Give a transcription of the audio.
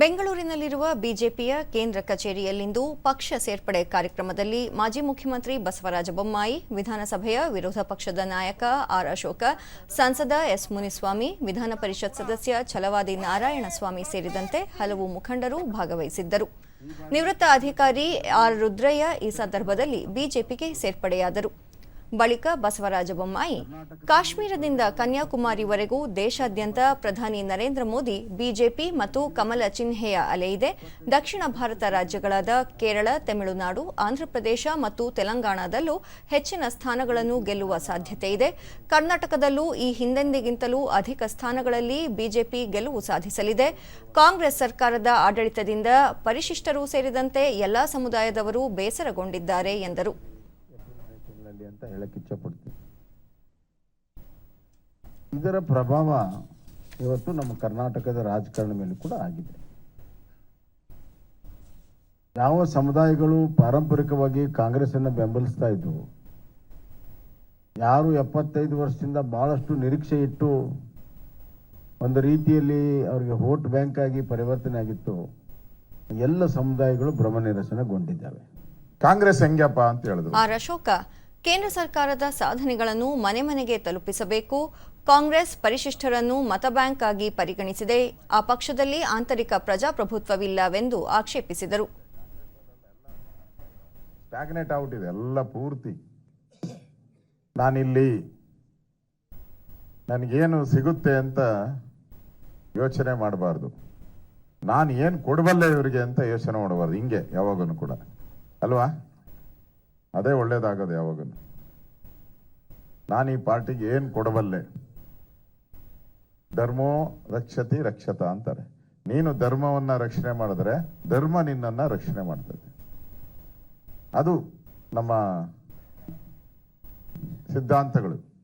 ಬೆಂಗಳೂರಿನಲ್ಲಿರುವ ಬಿಜೆಪಿಯ ಕೇಂದ್ರ ಕಚೇರಿಯಲ್ಲಿಂದು ಪಕ್ಷ ಸೇರ್ಪಡೆ ಕಾರ್ಯಕ್ರಮದಲ್ಲಿ ಮಾಜಿ ಮುಖ್ಯಮಂತ್ರಿ ಬಸವರಾಜ ಬೊಮ್ಮಾಯಿ, ವಿಧಾನಸಭೆಯ ವಿರೋಧ ಪಕ್ಷದ ನಾಯಕ ಆರ್ ಅಶೋಕ, ಸಂಸದ ಎಸ್ ಮುನಿಸ್ವಾಮಿ, ವಿಧಾನ ಪರಿಷತ್ ಸದಸ್ಯ ಛಲವಾದಿ ನಾರಾಯಣಸ್ವಾಮಿ ಸೇರಿದಂತೆ ಹಲವು ಮುಖಂಡರು ಭಾಗವಹಿಸಿದ್ದರು. ನಿವೃತ್ತ ಅಧಿಕಾರಿ ಆರ್ ರುದ್ರಯ್ಯ ಈ ಸಂದರ್ಭದಲ್ಲಿ ಬಿಜೆಪಿಗೆ ಸೇರ್ಪಡೆಯಾದರು. ಬಳಿಕ ಬಸವರಾಜ ಬೊಮ್ಮಾಯಿ, ಕಾಶ್ಮೀರದಿಂದ ಕನ್ಯಾಕುಮಾರಿವರೆಗೂ ದೇಶಾದ್ಯಂತ ಪ್ರಧಾನಿ ನರೇಂದ್ರ ಮೋದಿ, ಬಿಜೆಪಿ ಮತ್ತು ಕಮಲ ಚಿಹ್ನೆಯ ಅಲೆ ಇದೆ. ದಕ್ಷಿಣ ಭಾರತ ರಾಜ್ಯಗಳಾದ ಕೇರಳ, ತಮಿಳುನಾಡು, ಆಂಧ್ರಪ್ರದೇಶ ಮತ್ತು ತೆಲಂಗಾಣದಲ್ಲೂ ಹೆಚ್ಚಿನ ಸ್ಥಾನಗಳನ್ನು ಗೆಲ್ಲುವ ಸಾಧ್ಯತೆ ಇದೆ. ಕರ್ನಾಟಕದಲ್ಲೂ ಈ ಹಿಂದೆಂದಿಗಿಂತಲೂ ಅಧಿಕ ಸ್ಥಾನಗಳಲ್ಲಿ ಬಿಜೆಪಿ ಗೆಲುವು ಸಾಧಿಸಲಿದೆ. ಕಾಂಗ್ರೆಸ್ ಸರ್ಕಾರದ ಆಡಳಿತದಿಂದ ಪರಿಶಿಷ್ಟರು ಸೇರಿದಂತೆ ಎಲ್ಲಾ ಸಮುದಾಯದವರು ಬೇಸರಗೊಂಡಿದ್ದಾರೆ ಎಂದರು. ಅಂತ ಹೇಳಕ್ಕೆ ಇಚ್ಛಪಡ್ತೀನಿ. ಇದರ ಪ್ರಭಾವ ಇವತ್ತು ನಮ್ಮ ಕರ್ನಾಟಕದ ರಾಜಕಾರಣ ಮೇಲೆ ಕೂಡ ಆಗಿದೆ. ಯಾವ ಸಮುದಾಯಗಳು ಪಾರಂಪರಿಕವಾಗಿ ಕಾಂಗ್ರೆಸ್ಸನ್ನು ಬೆಂಬಲಿಸ್ತಾ ಇದ್ವು ಯಾರು ಎಪ್ಪತ್ತೈದು ವರ್ಷದಿಂದ ಬಹಳಷ್ಟು ನಿರೀಕ್ಷೆ ಇಟ್ಟು ಒಂದು ರೀತಿಯಲ್ಲಿ ಅವರಿಗೆ ವೋಟ್ ಬ್ಯಾಂಕ್ ಆಗಿ ಪರಿವರ್ತನೆ ಆಗಿತ್ತು ಎಲ್ಲ ಸಮುದಾಯಗಳು ಭ್ರಮ ನಿರಸನಗೊಂಡಿದ್ದಾವೆ. ಕಾಂಗ್ರೆಸ್ ಹೆಂಗ್ಯಪ್ಪ ಅಂತ ಹೇಳಿದ್ರು ಅಶೋಕ ಕೇಂದ್ರ ಸರ್ಕಾರದ ಸಾಧನೆಗಳನ್ನು ಮನೆ ಮನೆಗೆ ತಲುಪಿಸಬೇಕು. ಕಾಂಗ್ರೆಸ್ ಪರಿಶಿಷ್ಟರನ್ನು ಮತ ಬ್ಯಾಂಕ್ ಆಗಿ ಪರಿಗಣಿಸಿದೆ. ಆ ಪಕ್ಷದಲ್ಲಿ ಆಂತರಿಕ ಪ್ರಜಾಪ್ರಭುತ್ವವಿಲ್ಲವೆಂದು ಆಕ್ಷೇಪಿಸಿದರು. ಎಲ್ಲ ಪೂರ್ತಿ. ನಾನಿಲ್ಲಿ ನನಗೇನು ಸಿಗುತ್ತೆ ಅಂತ ಯೋಚನೆ ಮಾಡಬಾರ್ದು. ನಾನು ಏನು ಕೊಡಬಲ್ಲೆ ಇವರಿಗೆ ಅಂತ ಯೋಚನೆ ಮಾಡಬಾರ್ದು, ಹಿಂಗೆ ಯಾವಾಗಲೂ ಕೂಡ. ಅಲ್ವಾ? ಅದೇ ಒಳ್ಳೇದಾಗೋದು ಯಾವಾಗ ನಾನು ಈ ಪಾರ್ಟಿಗೆ ಏನು ಕೊಡಬಲ್ಲೆ? ಧರ್ಮೋ ರಕ್ಷತಿ ರಕ್ಷತ ಅಂತಾರೆ. ನೀನು ಧರ್ಮವನ್ನ ರಕ್ಷಣೆ ಮಾಡಿದ್ರೆ ಧರ್ಮ ನಿನ್ನನ್ನು ರಕ್ಷಣೆ ಮಾಡ್ತದೆ. ಅದು ನಮ್ಮ ಸಿದ್ಧಾಂತಗಳು.